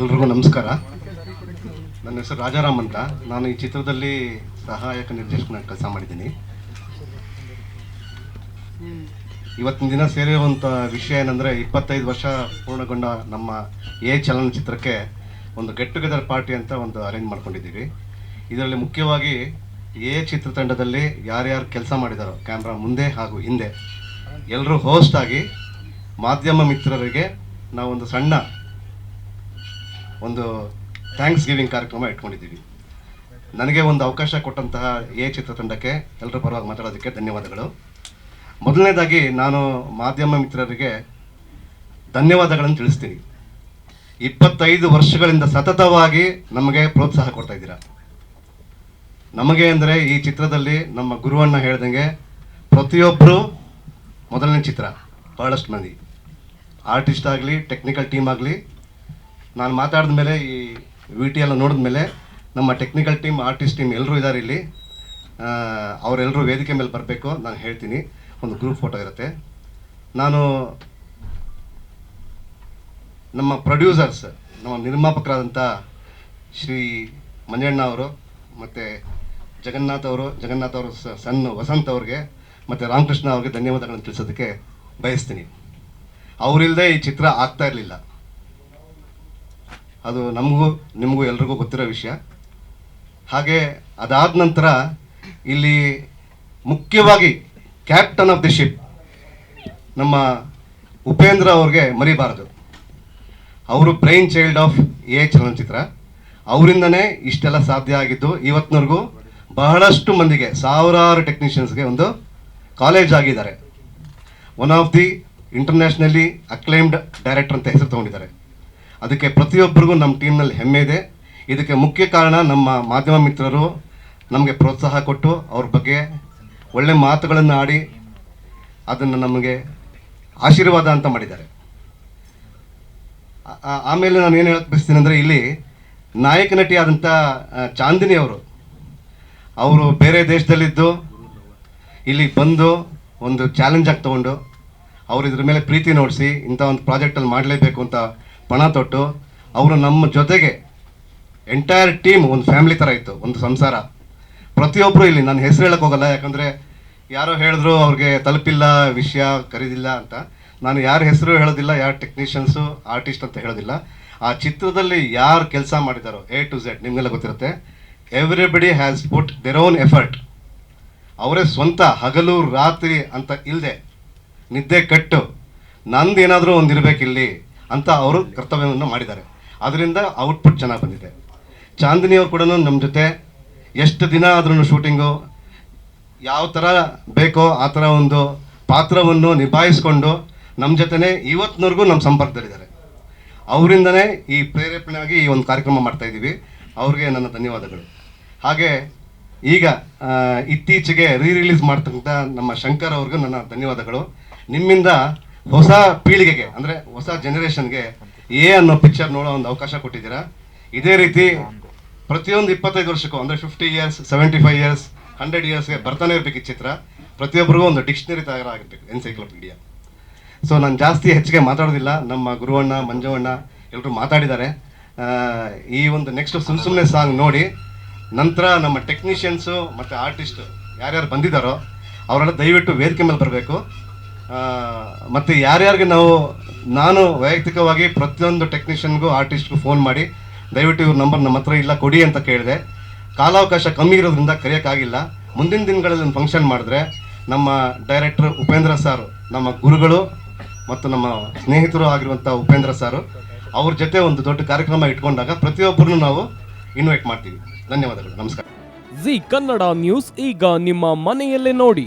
ಎಲ್ರಿಗೂ ನಮಸ್ಕಾರ. ನನ್ನ ಹೆಸರು ರಾಜಾರಾಮ್ ಅಂತ. ನಾನು ಈ ಚಿತ್ರದಲ್ಲಿ ಸಹಾಯಕ ನಿರ್ದೇಶಕನ ಕೆಲಸ ಮಾಡಿದ್ದೀನಿ. ಇವತ್ತಿನ ದಿನ ಸೇರಿರುವಂಥ ವಿಷಯ ಏನಂದರೆ ಇಪ್ಪತ್ತೈದು ವರ್ಷ ಪೂರ್ಣಗೊಂಡ ನಮ್ಮ ಎ ಚಲನಚಿತ್ರಕ್ಕೆ ಒಂದು ಗೆಟ್ ಟುಗೆದರ್ ಪಾರ್ಟಿ ಅಂತ ಒಂದು ಅರೇಂಜ್ ಮಾಡ್ಕೊಂಡಿದ್ದೀವಿ. ಇದರಲ್ಲಿ ಮುಖ್ಯವಾಗಿ ಎ ಚಿತ್ರತಂಡದಲ್ಲಿ ಯಾರ್ಯಾರು ಕೆಲಸ ಮಾಡಿದಾರೋ ಕ್ಯಾಮ್ರಾ ಮುಂದೆ ಹಾಗೂ ಹಿಂದೆ ಎಲ್ಲರೂ ಹೋಸ್ಟ್ ಆಗಿ ಮಾಧ್ಯಮ ಮಿತ್ರರಿಗೆ ನಾವೊಂದು ಸಣ್ಣ ಒಂದು ಥ್ಯಾಂಕ್ಸ್ ಗಿವಿಂಗ್ ಕಾರ್ಯಕ್ರಮ ಇಟ್ಕೊಂಡಿದ್ದೀವಿ. ನನಗೆ ಒಂದು ಅವಕಾಶ ಕೊಟ್ಟಂತಹ ಎ ಚಿತ್ರತಂಡಕ್ಕೆ ಎಲ್ಲರ ಪರವಾಗಿ ಮಾತಾಡೋದಕ್ಕೆ ಧನ್ಯವಾದಗಳು. ಮೊದಲನೇದಾಗಿ ನಾನು ಮಾಧ್ಯಮ ಮಿತ್ರರಿಗೆ ಧನ್ಯವಾದಗಳನ್ನು ತಿಳಿಸ್ತೀನಿ. ಇಪ್ಪತ್ತೈದು ವರ್ಷಗಳಿಂದ ಸತತವಾಗಿ ನಮಗೆ ಪ್ರೋತ್ಸಾಹ ಕೊಡ್ತಾ ಇದ್ದೀರಾ? ನಮಗೆ ಅಂದರೆ ಈ ಚಿತ್ರದಲ್ಲಿ ನಮ್ಮ ಗುರುವನ್ನು ಹೇಳ್ದಂಗೆ ಪ್ರತಿಯೊಬ್ಬರು ಮೊದಲನೇ ಚಿತ್ರ ಬಹಳಷ್ಟು ಮಂದಿ. ಆರ್ಟಿಸ್ಟ್ ಆಗಲಿ, ಟೆಕ್ನಿಕಲ್ ಟೀಮ್ ಆಗಲಿ ನಾನು ಮಾತಾಡಿದ ಮೇಲೆ ಈ ವಿ ಟಿ ಎಲ್ಲ ನೋಡಿದ ಮೇಲೆ ನಮ್ಮ ಟೆಕ್ನಿಕಲ್ ಟೀಮ್ ಆರ್ಟಿಸ್ಟ್ ಟೀಮ್ ಎಲ್ಲರೂ ಇದ್ದಾರೆ ಇಲ್ಲಿ. ಅವರೆಲ್ಲರೂ ವೇದಿಕೆ ಮೇಲೆ ಬರಬೇಕು ನಾನು ಹೇಳ್ತೀನಿ. ಒಂದು ಗ್ರೂಪ್ ಫೋಟೋ ಇರುತ್ತೆ. ನಾನು ನಮ್ಮ ಪ್ರೊಡ್ಯೂಸರ್ಸ್ ನಮ್ಮ ನಿರ್ಮಾಪಕರಾದಂಥ ಶ್ರೀ ಮಂಜಣ್ಣ ಅವರು, ಮತ್ತು ಜಗನ್ನಾಥ್ ಅವರು ಜಗನ್ನಾಥ್ ಅವರು ಸಣ್ಣ ವಸಂತ್ ಅವ್ರಿಗೆ, ಮತ್ತು ರಾಮಕೃಷ್ಣ ಅವ್ರಿಗೆ ಧನ್ಯವಾದಗಳನ್ನು ತಿಳಿಸೋದಕ್ಕೆ ಬಯಸ್ತೀನಿ. ಅವರಿಲ್ಲದೆ ಈ ಚಿತ್ರ ಆಗ್ತಾ ಇರಲಿಲ್ಲ. ಅದು ನಮಗೂ, ನಿಮಗೂ ಎಲ್ರಿಗೂ ಗೊತ್ತಿರೋ ವಿಷಯ. ಹಾಗೆ ಅದಾದ ನಂತರ ಇಲ್ಲಿ ಮುಖ್ಯವಾಗಿ ಕ್ಯಾಪ್ಟನ್ ಆಫ್ ದಿ ಶಿಪ್ ನಮ್ಮ ಉಪೇಂದ್ರ ಅವ್ರಿಗೆ ಮರಿಬಾರದು. ಅವರು ಬ್ರೈನ್ ಚೈಲ್ಡ್ ಆಫ್ ಎ ಚಲನಚಿತ್ರ. ಅವರಿಂದನೇ ಇಷ್ಟೆಲ್ಲ ಸಾಧ್ಯ ಆಗಿದ್ದು ಇವತ್ತಿನವರೆಗೂ ಬಹಳಷ್ಟು ಮಂದಿಗೆ, ಸಾವಿರಾರು ಟೆಕ್ನಿಷಿಯನ್ಸ್ಗೆ ಒಂದು ಕಾಲೇಜ್ ಆಗಿದ್ದಾರೆ. One of the internationally acclaimed director ಅಂತ ಹೆಸರು ತಗೊಂಡಿದ್ದಾರೆ. ಅದಕ್ಕೆ ಪ್ರತಿಯೊಬ್ಬರಿಗೂ ನಮ್ಮ ಟೀಮ್ನಲ್ಲಿ ಹೆಮ್ಮೆ ಇದೆ. ಇದಕ್ಕೆ ಮುಖ್ಯ ಕಾರಣ ನಮ್ಮ ಮಾಧ್ಯಮ ಮಿತ್ರರು ನಮಗೆ ಪ್ರೋತ್ಸಾಹ ಕೊಟ್ಟು ಅವ್ರ ಬಗ್ಗೆ ಒಳ್ಳೆ ಮಾತುಗಳನ್ನು ಆಡಿ ಅದನ್ನು ನಮಗೆ ಆಶೀರ್ವಾದ ಅಂತ ಮಾಡಿದ್ದಾರೆ. ಆಮೇಲೆ ನಾನು ಏನು ಹೇಳಕ್ಕೆ ಬಯಸ್ತೀನಿ ಅಂದರೆ ಇಲ್ಲಿ ನಾಯಕ ನಟಿ ಆದಂಥ ಚಾಂದಿನಿ ಅವರು ಅವರು ಬೇರೆ ದೇಶದಲ್ಲಿದ್ದು, ಇಲ್ಲಿ ಬಂದು ಒಂದು ಚಾಲೆಂಜ್ ಆಗಿ ತಗೊಂಡು ಅವರು ಇದ್ರ ಮೇಲೆ ಪ್ರೀತಿ ನೋಡಿಸಿ ಇಂಥ ಒಂದು ಪ್ರಾಜೆಕ್ಟಲ್ಲಿ ಮಾಡಲೇಬೇಕು ಅಂತ ಪಣ ತೊಟ್ಟು ಅವರು ನಮ್ಮ ಜೊತೆಗೆ ಎಂಟೈರ್ ಟೀಮ್ ಒಂದು ಫ್ಯಾಮಿಲಿ ಥರ ಇತ್ತು, ಒಂದು ಸಂಸಾರ. ಪ್ರತಿಯೊಬ್ಬರು ಇಲ್ಲಿ, ನಾನು ಹೆಸರು ಹೇಳಕ್ಕೆ ಹೋಗಲ್ಲ, ಯಾಕಂದರೆ ಯಾರೋ ಹೇಳಿದ್ರು ಅವ್ರಿಗೆ ತಲುಪಿಲ್ಲ, ವಿಷಯ ಕರೀದಿಲ್ಲ ಅಂತ. ನಾನು ಯಾರ ಹೆಸರು ಹೇಳೋದಿಲ್ಲ, ಯಾರು ಟೆಕ್ನಿಷಿಯನ್ಸು ಆರ್ಟಿಸ್ಟ್ ಅಂತ ಹೇಳೋದಿಲ್ಲ. ಆ ಚಿತ್ರದಲ್ಲಿ ಯಾರು ಕೆಲಸ ಮಾಡಿದಾರೋ ಎ ಟು ಝೆಡ್ ನಿಮಗೆಲ್ಲ ಗೊತ್ತಿರುತ್ತೆ. Everybody has put their own effort ಅವರೇ ಸ್ವಂತ ಹಗಲು ರಾತ್ರಿ ಅಂತ ಇಲ್ಲದೆ ನಿದ್ದೆ ಕಟ್ಟು. ನಂದು ಏನಾದರೂ ಒಂದು ಇರಬೇಕಿಲ್ಲಿ ಅಂತ ಅವರು ಕರ್ತವ್ಯವನ್ನು ಮಾಡಿದ್ದಾರೆ. ಅದರಿಂದ ಔಟ್ಪುಟ್ ಚೆನ್ನಾಗಿ ಬಂದಿದೆ. ಚಾಂದಿನಿ ಅವರು ಕೂಡ ನಮ್ಮ ಜೊತೆ ಎಷ್ಟು ದಿನ ಆದ್ರೂ ಶೂಟಿಂಗು ಯಾವ ಥರ ಬೇಕೋ ಆ ಥರ ಒಂದು ಪಾತ್ರವನ್ನು ನಿಭಾಯಿಸ್ಕೊಂಡು ನಮ್ಮ ಜೊತೆನೇ ಇವತ್ತಿನವರೆಗೂ ನಮ್ಮ ಸಂಪರ್ಕದಲ್ಲಿದ್ದಾರೆ. ಅವರಿಂದನೇ ಈ ಪ್ರೇರೇಪಣೆಯಾಗಿ ಈ ಒಂದು ಕಾರ್ಯಕ್ರಮ ಮಾಡ್ತಾ ಇದ್ದೀವಿ ಅವ್ರಿಗೆ ನನ್ನ ಧನ್ಯವಾದಗಳು. ಹಾಗೆ ಈಗ ಇತ್ತೀಚೆಗೆ ರೀ ರಿಲೀಸ್ ಮಾಡ್ತಕ್ಕಂಥ ನಮ್ಮ ಶಂಕರ್ ಅವ್ರಿಗೂ ನನ್ನ ಧನ್ಯವಾದಗಳು. ನಿಮ್ಮಿಂದ ಹೊಸ ಪೀಳಿಗೆಗೆ, ಅಂದ್ರೆ ಹೊಸ ಜನರೇಷನ್ಗೆ ಎ ಅನ್ನೋ ಪಿಕ್ಚರ್ ನೋಡೋ ಒಂದು ಅವಕಾಶ ಕೊಟ್ಟಿದ್ದೀರಾ? ಇದೇ ರೀತಿ ಪ್ರತಿಯೊಂದು ಇಪ್ಪತ್ತೈದು ವರ್ಷಕ್ಕೂ, ಅಂದ್ರೆ fifty years seventy five years hundred ಇಯರ್ಸ್ಗೆ ಬರ್ತಾನೆ ಇರಬೇಕು ಈ ಚಿತ್ರ. ಪ್ರತಿಯೊಬ್ಬರಿಗೂ ಒಂದು ಡಿಕ್ಷನರಿ ತಯಾರ ಆಗಿರ್ಬೇಕು ಎನ್ಸೈಕ್ಲೋಪೀಡಿಯಾ ಸೊ ನಾನು ಜಾಸ್ತಿ ಹೆಚ್ಚಿಗೆ ಮಾತಾಡೋದಿಲ್ಲ. ನಮ್ಮ ಗುರುವಣ್ಣ, ಮಂಜುವಣ್ಣ ಎಲ್ಲರೂ ಮಾತಾಡಿದ್ದಾರೆ. ಈ ಒಂದು ನೆಕ್ಸ್ಟ್ ಸುಮ್ ಸುಮ್ಮನೆ ಸಾಂಗ್ ನೋಡಿ. ನಂತರ ನಮ್ಮ ಟೆಕ್ನಿಷಿಯನ್ಸು ಮತ್ತು ಆರ್ಟಿಸ್ಟ್ ಯಾರ್ಯಾರು ಬಂದಿದ್ದಾರೋ, ಅವರೆಲ್ಲ ದಯವಿಟ್ಟು ವೇದಿಕೆ ಮೇಲೆ ಬರಬೇಕು. ಮತ್ತು ಯಾರ್ಯಾರಿಗೆ ನಾವು, ನಾನು ವೈಯಕ್ತಿಕವಾಗಿ ಪ್ರತಿಯೊಂದು ಟೆಕ್ನಿಷಿಯನ್ಗೂ ಆರ್ಟಿಸ್ಟ್ಗೂ ಫೋನ್ ಮಾಡಿ, ದಯವಿಟ್ಟು ಇವ್ರ ನಂಬರ್ ನಮ್ಮ ಹತ್ರ ಇಲ್ಲ, ಕೊಡಿ ಅಂತ ಕೇಳಿದೆ. ಕಾಲಾವಕಾಶ ಕಮ್ಮಿ ಇರೋದ್ರಿಂದ ಕರೆಯೋಕ್ಕಾಗಿಲ್ಲ. ಮುಂದಿನ ದಿನಗಳಲ್ಲಿ ಒಂದು ಫಂಕ್ಷನ್ ಮಾಡಿದ್ರೆ, ನಮ್ಮ ಡೈರೆಕ್ಟರ್ ಉಪೇಂದ್ರ ಸರ್ ನಮ್ಮ ಗುರುಗಳು ಮತ್ತು ನಮ್ಮ ಸ್ನೇಹಿತರು ಆಗಿರುವಂಥ ಉಪೇಂದ್ರ ಸರ್ ಅವ್ರ ಜೊತೆ ಒಂದು ದೊಡ್ಡ ಕಾರ್ಯಕ್ರಮ ಇಟ್ಕೊಂಡಾಗ ಪ್ರತಿಯೊಬ್ಬರನ್ನು ನಾವು ಇನ್ವೈಟ್ ಮಾಡ್ತೀವಿ. ಧನ್ಯವಾದಗಳು. ನಮಸ್ಕಾರ. ಜಿ ಕನ್ನಡ ನ್ಯೂಸ್ ಈಗ ನಿಮ್ಮ ಮನೆಯಲ್ಲೇ ನೋಡಿ.